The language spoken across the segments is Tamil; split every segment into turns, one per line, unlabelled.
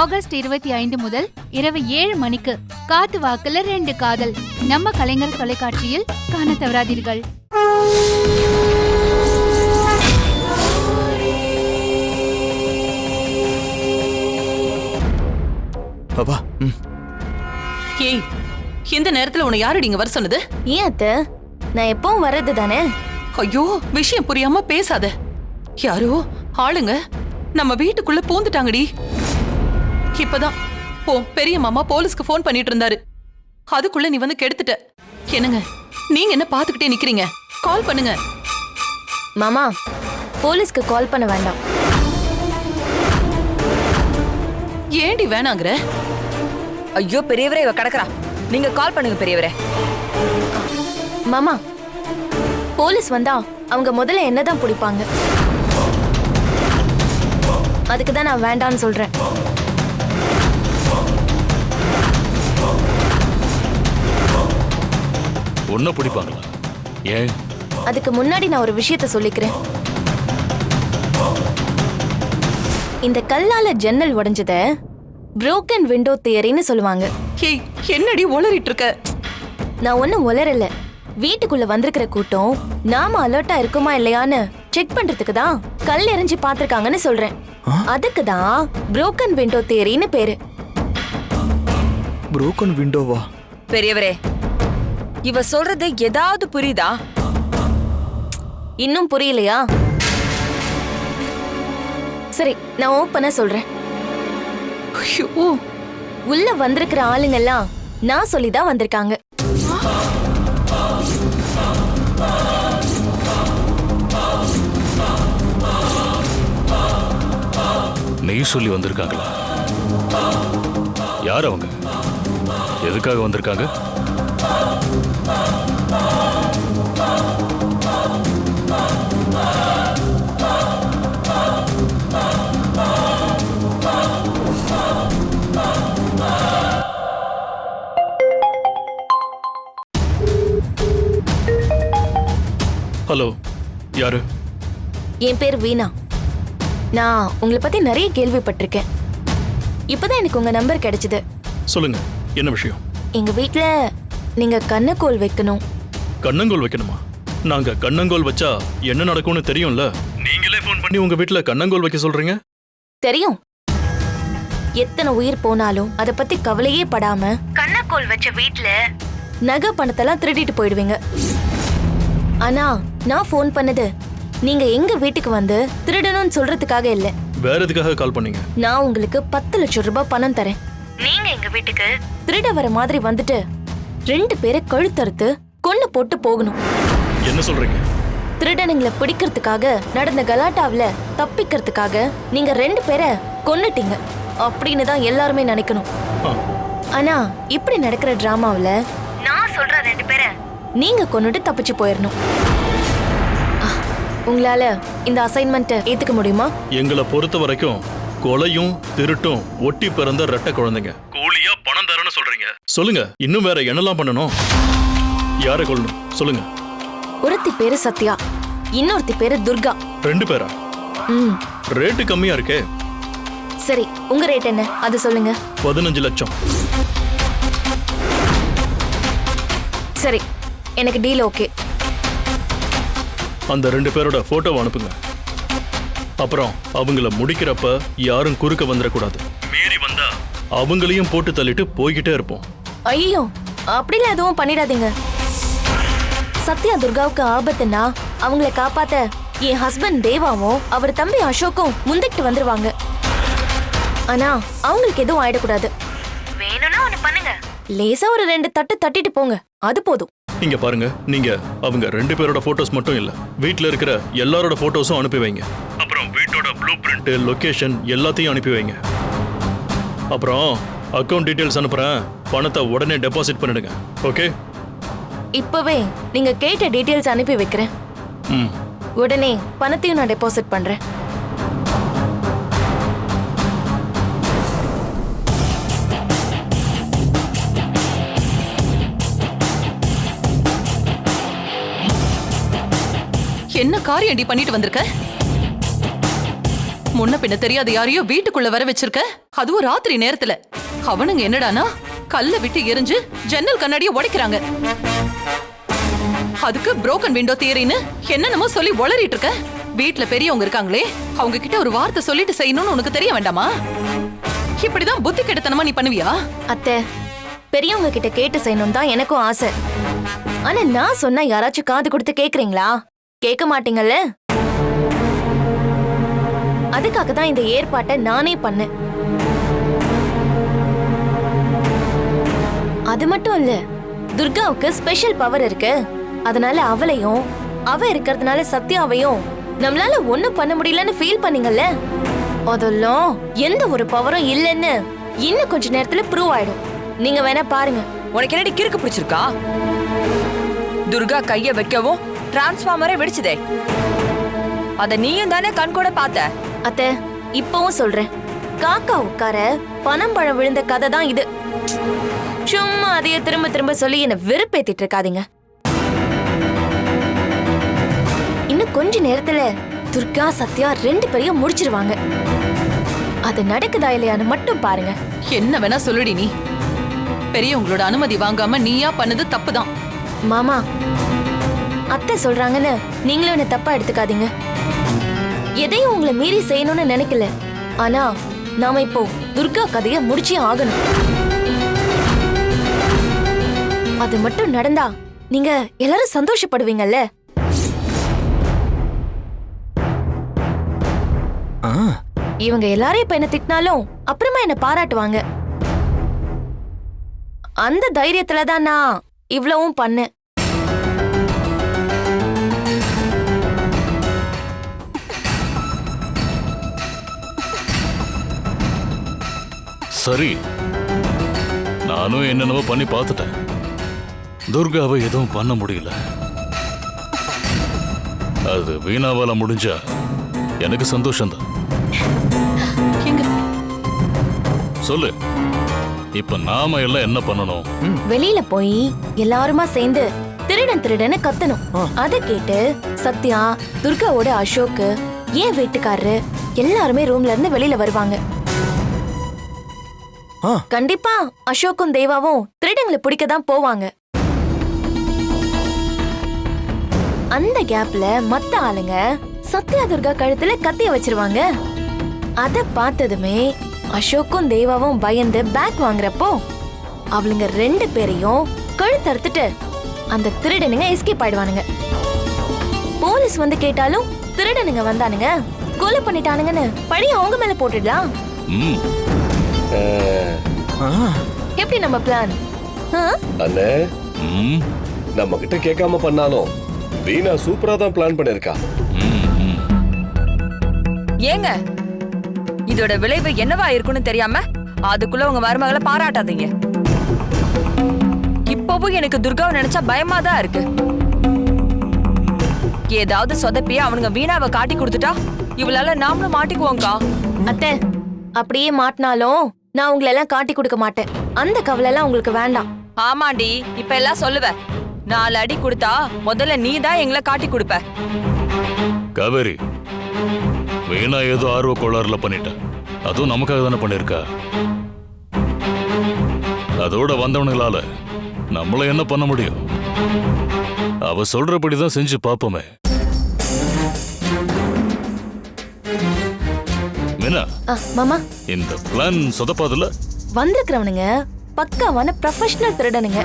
ஆகஸ்ட் இருபத்தி ஐந்து முதல் இரவு ஏழு மணிக்கு காத்து வாக்குல ரெண்டு காதல். நம்ம கலைஞர் தொலைக்காட்சியில் காண தவறாதீர்கள்.
அப்பா ம்.
ஏய் இந்த நேரத்துல உன்னை யாரடி இங்க வர சொன்னது?
ஏன் அத்த? நான் எப்பவும் வர்றது தானே?
ஐயோ விஷயம் புரியாம பேசாத. யாரோ? ஆளுங்க. நம்ம வீட்டுக்குள்ள பூந்துட்டாங்கடி. இப்பதான். ஓ பெரிய மாமா போலீஸ்க்கு ஃபோன் பண்ணிட்டு இருந்தாரு அதுக்குள்ள நீ வந்து கெடுத்துட்ட. என்னங்க? நீங்க என்ன பாத்துக்கிட்டே நிக்கிறீங்க? கால் பண்ணுங்க.
மாமா போலீஸ்க்கு கால் பண்ண வேண்டாம்.
ஏண்டி வேணாங்கிற?
ஐயோ பெரியவரே இவ கிடக்குறா. நீங்க கால் பண்ணுங்க பெரியவரே.
மாமா போலீஸ் வந்தா அவங்க முதல்ல என்னதான் பிடிப்பாங்க? அதுக்கு தான் நான் வேண்டான்னு சொல்றேன்.
உன்னை பிடிப்பாங்களா ஏன்?
அதுக்கு முன்னாடி நான் ஒரு விஷயத்த சொல்லிக்கிறேன். இந்த கல்லால ஜன்னல் உடைஞ்சத broken விண்டோ தியரின்னு சொல்லுவாங்க.
ஏய் என்னடி உளறிட்டு இருக்க
நான் ஒன்னும் உளரல வீட்டுக்குள்ள வந்திருக்கிற கூட்டம் நாம அலர்ட்டா இருக்குமா இல்லையான்னு செக் பண்றதுக்கு தான் கல் எறிஞ்சு பாத்திருக்காங்கன்னு சொல்றேன். அதுக்கு தான் broken விண்டோ தியரின்னு பேரு.
புரோக்கன் விண்டோவா
பெரியவரே இவ சொல்றது ஏதாவது புரியுதா?
இன்னும் புரியலையா? சரி நான் ஓப்பனா சொல்றேன்.
ஐயோ.
உள்ள வந்திருக்கிற ஆளுங்க எல்லாம் நான் சொல்லிதான் வந்திருக்காங்க.
நீ சொல்லி வந்திருக்காங்களா? யார் அவங்க? எதுக்காக வந்திருக்காங்க?
ஹலோ யாரு?
என் பேர் வீணா. நான் உங்களை பத்தி நிறைய கேள்விப்பட்டிருக்கேன். இப்பதான் எனக்கு உங்க நம்பர் கிடைச்சது.
சொல்லுங்க என்ன விஷயம்?
எங்க வீட்ல நீங்க கண்ணக்கோல் வைக்கணும்.
கண்ணங்கோல் வைக்கணுமா? நாங்க கண்ணங்கோல் வச்சா என்ன நடக்கும்னு தெரியும்ல? நீங்களே ஃபோன் பண்ணி உங்க வீட்ல கண்ணங்கோல் வைக்க சொல்றீங்க?
தெரியும். எத்தனை உயிர் போனாலும் அத பத்தி கவலையே படாம கண்ணக்கோல் வச்ச வீட்ல நகை பணத்தெல்லாம் திருடிட்டு போயிடுவீங்க. ஆனா நான் ஃபோன் பண்ணது நீங்க எங்க வீட்டுக்கு வந்து திருடணும்னு சொல்றதுக்காக இல்ல.
வேற எதுக்காக கால் பண்ணீங்க?
நான் உங்களுக்கு பத்து லட்சம் ரூபாய் பணம் தரேன். நீங்க எங்க வீட்டுக்கு திருட வர மாதிரி வந்துட்டு ரெண்டு பேரை கழுத்தறுத்து கொன்னு போட்டு போகணும்.
என்ன சொல்றீங்க?
திருடனுங்களை பிடிக்கிறதுக்காக நடந்த கலாட்டாவுல தப்பிக்கிறதுக்காக நீங்க ரெண்டு பேரை கொன்னுட்டீங்க. அப்படின்னு தான் எல்லாருமே நினைக்கணும். ஆனா இப்படி நடக்கிற டிராமாவுல நான் சொல்ற ரெண்டு பேரை நீங்க கொன்னுட்டு தப்பிச்சு போயிடணும் உங்களால இந்த அசைன்மெண்ட் ஏத்துக்க முடியுமா?
எங்களை பொறுத்த வரைக்கும் கொலையும் திருட்டும் ஒட்டி பிறந்த ரெட்டை குழந்தைங்க. கூலியா பணம் தரேன்னு சொல்றீங்க. சொல்லுங்க இன்னும் வேற என்னெல்லாம் பண்ணணும்? யாரை கொள்ளணும் சொல்லுங்க.
ஒருத்தி பேரு சத்யா இன்னொருத்தி பேரு துர்கா.
ரெண்டு பேரா?
ம்.
ரேட்டு கம்மியா இருக்கே.
சரி உங்க ரேட் என்ன? அது சொல்லுங்க.
பதினஞ்சு லட்சம்.
சரி எனக்கு டீல் ஓகே.
அந்த ரெண்டு பேரோட போட்டோவை அனுப்புங்க. அப்புறம் அவங்கள முடிக்கிறப்ப யாரும் குறுக்க வந்துடக்கூடாது. மீறி வந்தா? அவங்களையும் போட்டு தள்ளிட்டு போய்கிட்டே இருப்போம்.
ஐயோ அப்படிலாம் எதுவும் பண்ணிடாதீங்க. சத்யா துர்காவுக்கு ஆபத்துன்னா அவங்கள காப்பாத்த என் ஹஸ்பண்ட் தேவாவும் அவர் தம்பி அசோக்கும் முந்திக்கிட்டு வந்துருவாங்க. ஆனா அவங்களுக்கு எதுவும் ஆயிடக்கூடாது. வேணும்னா ஒண்ணு பண்ணுங்க. லேசா ஒரு ரெண்டு தட்டு தட்டிட்டு போங்க. அது போதும்.
இங்க பாருங்க நீங்க அவங்க ரெண்டு பேரோட போட்டோஸ் மட்டும் இல்ல. வீட்ல இருக்கிற எல்லாரோட போட்டோஸும் அனுப்பி வைங்க. வீட்டோட ப்ளூ பிரிண்ட் லொகேஷன் எல்லாத்தையும் அனுப்பி வைங்க. அப்புறம் அக்கவுண்ட் டீடைல்ஸ் அனுப்புறேன். பணத்தை உடனே டெபாசிட் பண்ணிடுங்க. ஓகே
இப்பவே நீங்க கேட்ட டீடைல்ஸ் அனுப்பி வைக்கிறேன்.
ம்.
உடனே பணத்தையும் நான் டெபாசிட் பண்றேன்.
என்ன காரியம்டி பண்ணிட்டு வந்திருக்க? முன்ன பின்ன தெரியாத யாரையோ வீட்டுக்குள்ள வர வச்சிருக்க? அதுவும் ராத்திரி நேரத்துல. அவனுங்க என்னடானா கல்ல விட்டு எரிஞ்சு ஜன்னல் கண்ணாடிய உடைக்கிறாங்க. அதுக்கு புரோக்கன் விண்டோ தியரின்னு என்னென்னமோ சொல்லி உளறிட்டு இருக்க. வீட்ல பெரியவங்க இருக்காங்களே அவங்க கிட்ட ஒரு வார்த்தை சொல்லிட்டு செய்யணும்னு உனக்கு தெரிய வேண்டாமா? இப்படிதான் புத்தி கெடுத்தனமா நீ பண்ணுவியா?
அத்தை பெரியவங்க கிட்ட கேட்டு செய்யணும் தான் எனக்கும் ஆசை. ஆனா நான் சொன்னா யாராச்சும் காது கொடுத்து கேக்குறீங்களா? கேட்க மாட்டீங்கல்ல? அதுக்காக தான் இந்த ஏற்பாட்டை நானே பண்ணேன். அது மட்டும் இல்ல துர்காவுக்கு ஸ்பெஷல் பவர் இருக்கு. அதனால அவளையும் அவ இருக்கிறதுனால சத்யாவையும் நம்மளால ஒண்ணும் பண்ண முடியலன்னு ஃபீல் பண்ணீங்கல்ல? அதெல்லாம் எந்த ஒரு பவரும் இல்லைன்னு இன்னும் கொஞ்ச நேரத்துல ப்ரூவ் ஆயிடும். நீங்க வேணா பாருங்க.
உனக்கு என்னடி கிறுக்கு பிடிச்சிருக்கா? துர்கா கைய வைக்கவும் டிரான்ஸ்ஃபார்மரே வெடிச்சுதே. அத நீயும் தானே கண் கூட பார்த்த?
அத்தை இப்பவும் சொல்றேன். காக்கா உட்கார பனம் பழம் விழுந்த கதை தான் இது. சும்மா அதையே திரும்ப திரும்ப சொல்லி என்ன வெறுப்பேத்திட்டு இருக்காதீங்க. இன்னும் கொஞ்ச நேரத்துல துர்கா சத்யா ரெண்டு பேரையும் முடிச்சிருவாங்க. அது நடக்குதா இல்லையான்னு மட்டும் பாருங்க.
என்ன வேணா சொல்லுடி நீ. பெரியவங்களோட அனுமதி வாங்காம நீயா பண்ணது தப்புதான்.
மாமா அத்தை சொல்றாங்கன்னு நீங்களும் என்ன தப்பா எடுத்துக்காதீங்க. எதையும் உங்களை மீறி செய்யணும்னு நினைக்கல. ஆனா நாம இப்போ துர்கா கதைய முடிச்சே ஆகணும். அது மட்டும் நடந்தா நீங்க எல்லாரும் சந்தோஷப்படுவீங்கல்ல?
ஆ.
இவங்க எல்லாரும் இப்ப என்ன திட்டினாலும் அப்புறமா என்ன பாராட்டுவாங்க. அந்த தைரியத்துல தான் நான் இவ்வளவும் பண்ணேன்.
சரி. நானும் என்னென்னவோ பண்ணி பார்த்துட்டேன். துர்காவை எதுவும் பண்ண முடியல. அது வீணாவால முடிஞ்சா எனக்கு சந்தோஷம்தான். சொல்லு. இப்ப நாம எல்லாம் என்ன பண்ணணும்?
வெளியில போய் எல்லாருமா சேர்ந்து திருடன் திருடன்னு கத்தணும். அத கேட்டு சத்யா துர்காவோட அசோக் ஏன் வீட்டுக்காரரு எல்லாருமே ரூம்ல இருந்து வெளியில வருவாங்க. கண்டிப்பா அசோக்கும் தேவாவும் திருடங்களை பிடிக்க தான் போவாங்க. அந்த கேப்ல மத்த ஆளுங்க சத்யா துர்கா கழுத்துல கத்திய வச்சிருவாங்க. அத பார்த்ததுமே அசோக்கும் தேவாவும் பயந்து பேக் வாங்குறப்போ அவளுங்க ரெண்டு பேரையும் கழுத்தறுத்துட்டு அந்த திருடனுங்க எஸ்கேப் ஆயிடுவானுங்க. போலீஸ் வந்து கேட்டாலும் திருடனுங்க வந்தானுங்க. கொலை பண்ணிட்டானுங்கன்னு பழி அவங்க மேல போட்டுடலாம். எப்படி நம்ம பிளான்
அண்ணே. நம்ம கிட்ட கேட்காம பண்ணாலும் வீணா சூப்பரா தான் பிளான் பண்ணிருக்கா.
ம், ம்.
ஏங்க இதோட விளைவு என்னவா இருக்கும்னு தெரியாம அதுக்குள்ள உங்க மருமகளை பாராட்டாதீங்க. இப்பவும் எனக்கு துர்காவை நினைச்சா பயமா தான் இருக்கு. ஏதாவது சொதப்பி அவனுங்க வீணாவை காட்டி கொடுத்துட்டா இவளால நாமளும் மாட்டிக்குவோங்கக்கா
அத்தை அப்படியே மாட்டினாலும் நான் உங்களை எல்லாம் காட்டி கொடுக்க மாட்டேன். அந்த கவலை எல்லாம் உங்களுக்கு வேண்டாம்.
ஆமாண்டி இப்ப எல்லாம் சொல்லுவ. நாலு அடி கொடுத்தா முதல்ல நீ தான் எங்களை காட்டி கொடுப்ப.
காவேரி வீணா ஏதோ ஆர்வ கோளாறுல பண்ணிட்டேன் அதுவும் நமக்காக தானே பண்ணிருக்கா? அதோட வந்தவனுங்களால நம்மள என்ன பண்ண முடியும்? அவ சொல்றபடிதான் செஞ்சு பாப்போமே. மீனா
ஆ, மாமா.
இந்த பிளான் சொதப்பாதுல
வந்திருக்கிறவனுங்க பக்காவான ப்ரொஃபஷனல் திருடனுங்க.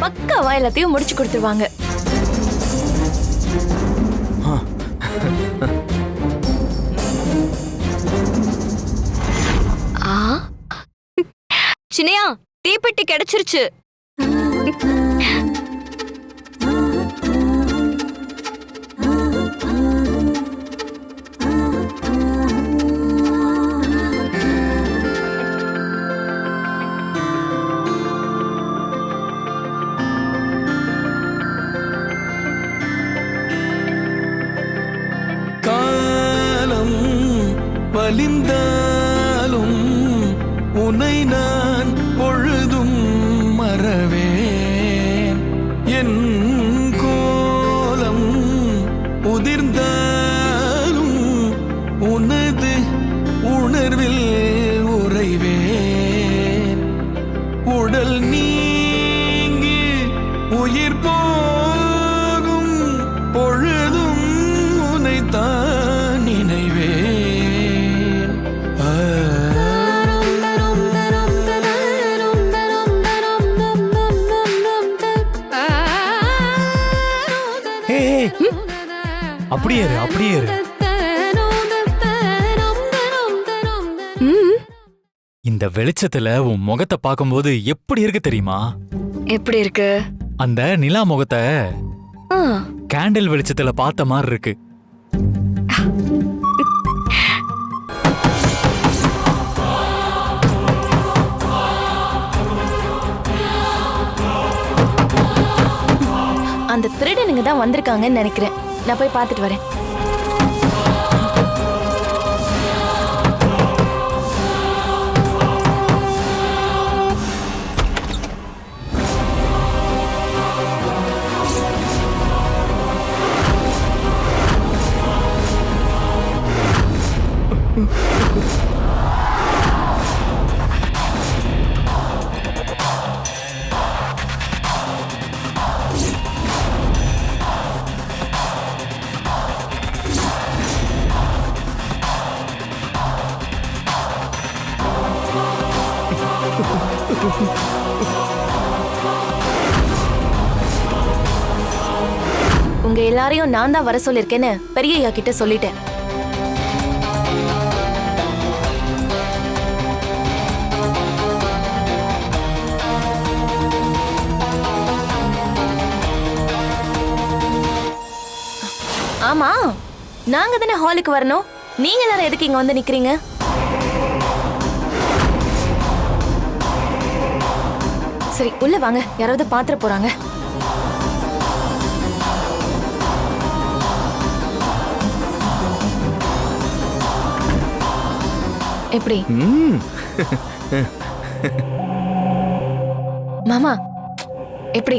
பக்காவா எல்லாத்தையும் முடிச்சு கொடுத்துருவாங்க.
ஆ? சின்னையா தீப்பெட்டி கிடைச்சிருச்சு.
உணர்வில் உறைவேன். உடல்
நீ
இந்த வெளிச்சத்துல உன் முகத்தை பார்க்கும்போது எப்படி இருக்கு தெரியுமா?
எப்படி இருக்கு?
அந்த நிலா முகத்தை கேண்டில் வெளிச்சத்துல பார்த்த மாதிரி இருக்கு.
அந்த திருடனுங்க தான் வந்திருக்காங்கன்னு நினைக்கிறேன். நான் போய் பார்த்துட்டு வரேன். உங்க எல்லாரையும் நான் தான் வர சொல்லிருக்கேன்னு பெரியய்யா கிட்ட சொல்லிட்டேன். ஆமா நாங்க தானே ஹாலுக்கு வரணும். நீங்க எல்லாரும் எதுக்கு இங்க வந்து நிக்கிறீங்க? சரி உள்ள வாங்க. யாராவது பாத்திர போறாங்க. எப்படி? மாமா எப்படி?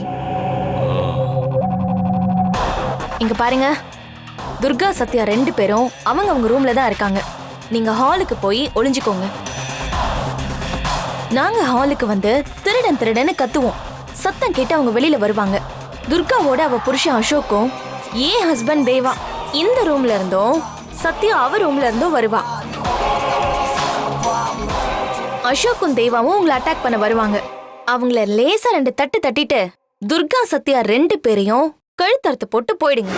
இங்க பாருங்க. துர்கா சத்யா ரெண்டு பேரும் அவங்க அவங்க ரூம்ல தான் இருக்காங்க. நீங்க ஹாலுக்கு போய் ஒளிஞ்சுக்கோங்க. நாங்க ஹாலுக்கு வந்து திருடன் திருடன்னு கத்துவோம். சத்தம் கேட்டு அவங்க வெளியில வருவாங்க. துர்காவோட அவ புருஷன் அசோக்கும் ஏன் ஹஸ்பண்ட் தேவா? இந்த ரூம்ல இருந்தும் சத்யா அவ ரூம்ல இருந்தும் வருவா. அசோக்கும் தேவாவும் உங்களை அட்டாக் பண்ண வருவாங்க. அவங்கள லேசா ரெண்டு தட்டு தட்டிட்டு துர்கா சத்யா ரெண்டு பேரையும் கழுத்தறுத்து போட்டு போயிடுங்க.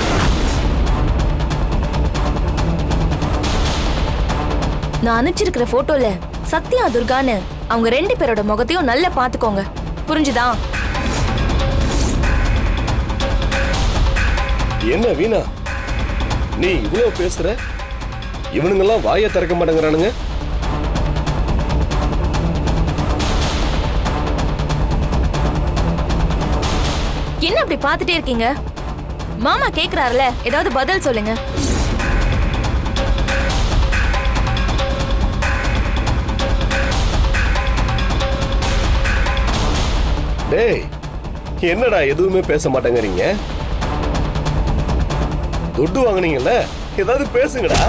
நான் அனுப்பிச்சிருக்கிற போட்டோல சத்யா துர்கான்னு அவங்க ரெண்டு பேரோட முகத்தையும் நல்லா பாத்துக்கோங்க புரிஞ்சுதா?
என்ன வீணா? நீ இவ்வளவு பேசுற? இவனுங்கெல்லாம் வாயை திறக்க மாட்டேங்கிறானுங்க.
என்ன அப்படி பாத்துட்டே இருக்கீங்க? மாமா கேக்குறாருல ஏதாவது பதில் சொல்லுங்க.
டேய் என்னடா எதுவுமே பேச மாட்டேங்கிறீங்க? துட்டு வாங்குனீங்கல்ல? ஏதாவது பேசுங்கடா.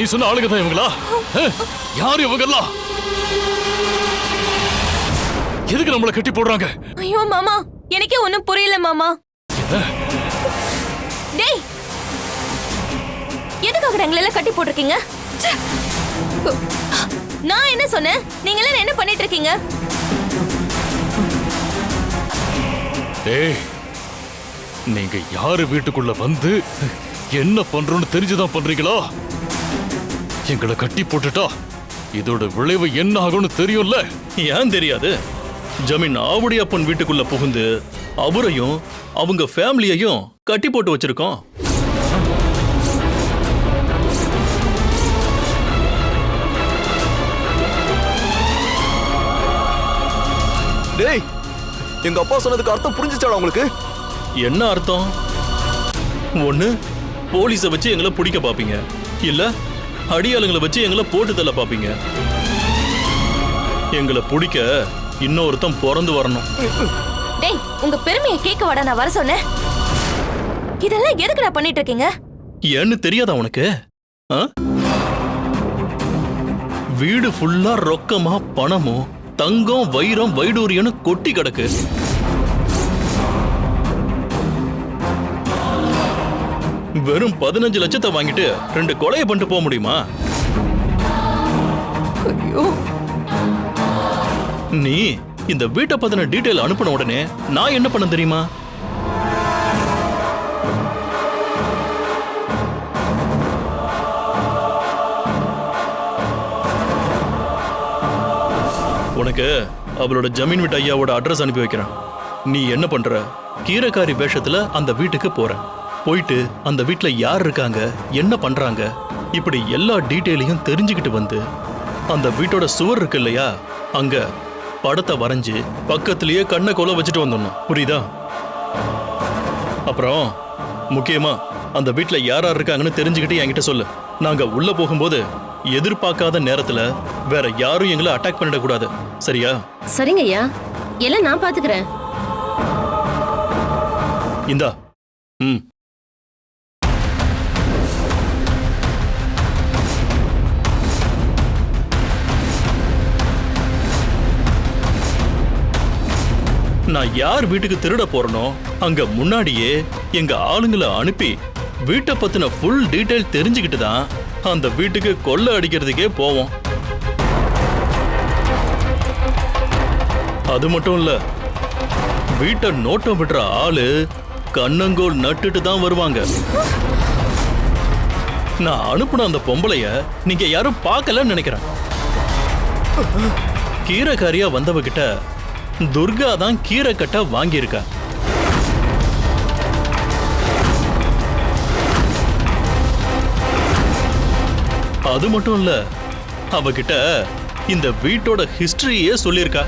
நீ சொன்ன ஆளுங்க தான் இவங்களா யார் இவங்கெல்லாம்? எதுக்கு நம்மளை கட்டி போடுறாங்க?
ஐயோ மாமா. எனக்கே ஒண்ணும் புரியல மாமா. டேய்! எதுக்காக எங்களை எல்லாம் கட்டி போட்டிருக்கீங்க. நான் என்ன சொன்னேன்? நீங்க எல்லாம் என்ன பண்ணிட்டு இருக்கீங்க
ஏய் நீங்க யாரு வீட்டுக்குள்ள வந்து என்ன பண்றோம்னு தெரிஞ்சுதான் பண்றீங்களா? எங்களை கட்டி போட்டுட்டா இதோட விளைவு என்ன ஆகும்னு தெரியும்ல?
ஏன் தெரியாது? ஜமீன் ஆவுடையப்பன் வீட்டுக்குள்ள புகுந்து அவரையும் அவங்க ஃபேமிலியையும் கட்டி போட்டு வச்சிருக்கோம்
டேய் எங்க அப்பா சொன்னதுக்கு அர்த்தம் புரிஞ்சுச்சாடா உங்களுக்கு?
என்ன அர்த்தம்? ஒண்ணு போலீஸை வச்சு எங்களை பிடிக்க பாப்பீங்க. இல்ல அடியாளுங்களை வச்சு எங்களை போட்டு தள்ள பாப்பீங்க. எங்களை பிடிக்க இன்னொருத்தன் பிறந்து வரணும்.
டேய் உங்க பெருமையை கேட்க வாடா நான் வர சொன்னேன். இதெல்லாம் எதுக்குடா பண்ணிட்டு இருக்கீங்க
ஏன்னு தெரியாதா உனக்கு? வீடு ஃபுல்லா ரொக்கமா பணமும் தங்கம் வைரம் வைடூரியம்னு கொட்டி கிடக்கு. வெறும் பதினஞ்சு லட்சத்தை வாங்கிட்டு ரெண்டு கொலையை பண்ணிட்டு போக முடியுமா?
ஐயோ.
நீ இந்த வீட்டை பத்தின டீட்டெயில் அனுப்பின உடனே நான் என்ன பண்ண தெரியுமா? உனக்கு அவளோட ஜமீன் வீட்டு ஐயாவோட அட்ரஸ் அனுப்பி வைக்கிறேன். நீ என்ன பண்ற? கீரைக்காரி வேஷத்துல அந்த வீட்டுக்கு போற போயிட்டு அந்த வீட்ல யார் இருக்காங்க என்ன பண்றாங்க இப்படி எல்லா டீட்டெயிலையும் தெரிஞ்சுக்கிட்டு வந்து அந்த வீட்டோட சுவர் இருக்கு இல்லையா அங்க படத்தை வரைஞ்சு பக்கத்திலேயே கண்ணை கொலை வச்சுட்டு வந்துடணும் புரியுதா? அப்புறம் முக்கியமா அந்த வீட்ல யார் யார் இருக்காங்கன்னு தெரிஞ்சுக்கிட்டு என்கிட்ட சொல்லு. நாங்க உள்ள போகும்போது எதிர்பார்க்காத நேரத்துல வேற யாரும் எங்களை அட்டாக் பண்ணிடக்கூடாது. சரியா?
சரிங்க ஐயா. எல்லாம் நான் பாத்துக்கிறேன்.
இந்தா. ம். நான் யார் வீட்டுக்கு திருட போறனோ அங்க முன்னாடியே எங்க ஆளுங்களை அனுப்பி வீட்டை பத்தின ஃபுல் டீட்டெயில் தெரிஞ்சுக்கிட்டு தான் அந்த வீட்டுக்கு கொள்ளை அடிக்கிறதுக்கே போவோம். அது மட்டும் இல்ல வீட்டை நோட்டம் விடுற ஆளு கண்ணங்கோல் நட்டுட்டு தான் வருவாங்க. நான் அனுப்புன அந்த பொம்பளைய நீங்க யாரும் பார்க்கலன்னு நினைக்கிறேன். கீரைக்காரியா வந்தவகிட்ட துர்கா தான் கீரை கட்ட வாங்கியிருக்கா. அது மட்டும் இல்ல அவகிட்ட இந்த வீட்டோட ஹிஸ்டரியே சொல்லியிருக்கா.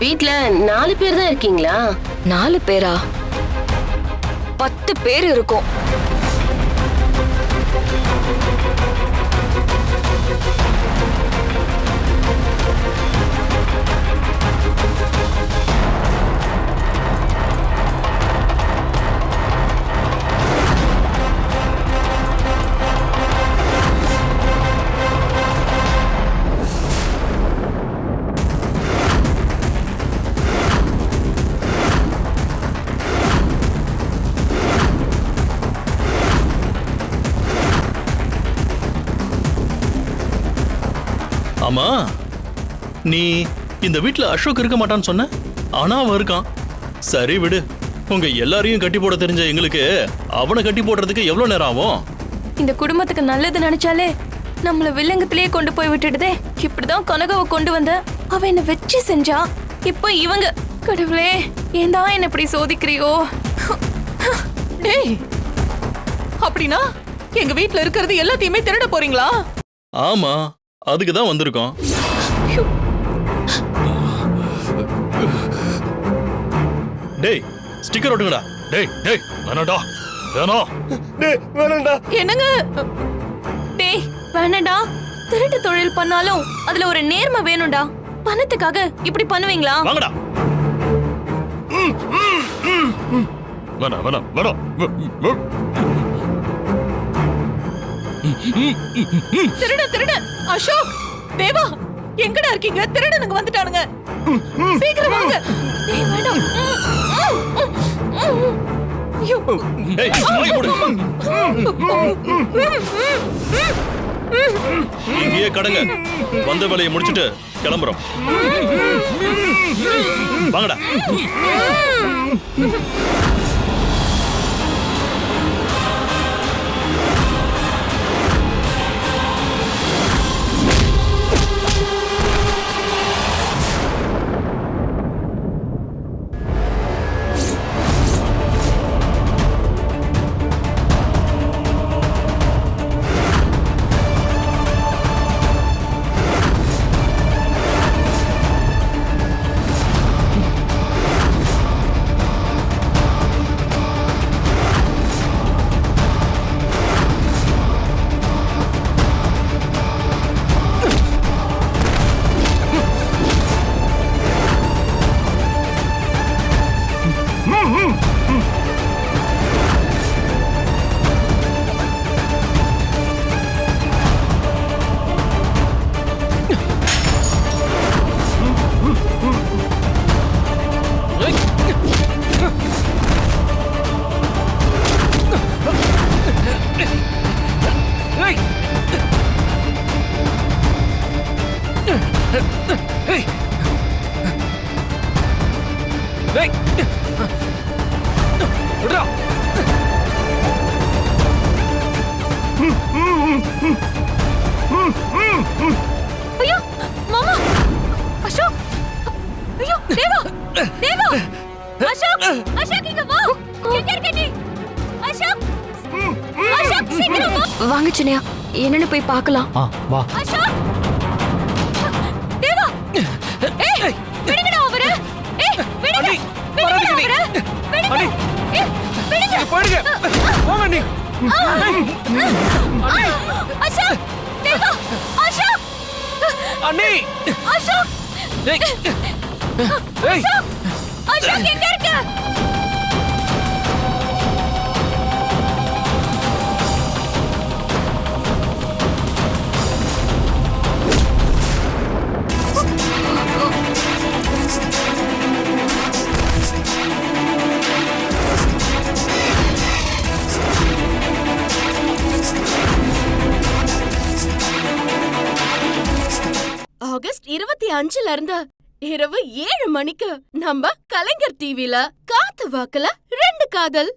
வீட்ல நாலு பேர் தான் இருக்கீங்களா?
நாலு பேரா? பத்து பேர் இருக்கும்.
நீ இந்த வீட்ல அசோக் இருக்க மாட்டான்னு சொன்ன? ஆனா அவன் இருக்கான். சரி விடு. உங்க எல்லாரையும் கட்டி போட தெரிஞ்ச எங்களுக்கு அவனை கட்டி போடுறதுக்கு எவ்வளவு நேரம் ஆகும்?
இந்த குடும்பத்துக்கு நல்லது நினைச்சாலே நம்மள வில்லங்கத்திலேயே கொண்டு போய் விட்டுடுதே. இப்படிதான் கனகவை கொண்டு வந்த அவ என்ன வச்சு செஞ்சா. இப்போ இவங்க கடவுளே ஏன் தான் என்ன இப்படி சோதிக்கிறியோ?
டேய் அப்படின்னா எங்க வீட்ல இருக்கிறது எல்லாத்தையுமே திருட போறீங்களா?
ஆமா அதுக்கு தான் வந்திருக்கோம். டேய் ஸ்டிக்கர் ஒட்டுங்கடா.
டேய் டேய் வேணாடா வேணாம்.
டேய் வேணாம்டா.
என்னங்க?
டேய் வேணடா திருட்டு தொழில் பண்ணாலும் அதுல ஒரு நேர்மை வேணும்டா. பணத்துக்காக இப்படி பண்ணுவீங்களா?
வாங்கடா.
வேணாம் வேணாம் வேணாம்.
திருட திருட. அசோக் தேவா எங்கடா இருக்கீங்க? திருடனுங்க வந்துட்டானுங்க. சீக்கிரம் வாங்க.
டேய் வேண்டாம்
ஐயோ,
இங்கேயே கடங்க. வந்த வேலையை முடிச்சிட்டு கிளம்புறோம். வாங்கடா.
ஐயோ! மாமா! அசோக்! ஐயோ! தேவா! தேவா! அசோக்! அசோக் இங்க வா! எங்க இருக்க நீ அசோக்! அசோக் சீக்கிரம் வா! வாங்க சின்னையா. என்னன்னு போய் பார்க்கலாம்.
ஆ வா.
அசோக்! விடுங்க.
போயிடுங்க போங்க நீ. அண்ணி.
அசோக் அசோக் எங்க இருக்க?
ஆகஸ்ட் இருபத்தி அஞ்சுல இருந்து இரவு ஏழு மணிக்கு நம்ம கலைஞர் டிவில காத்து வாக்குல ரெண்டு காதல்.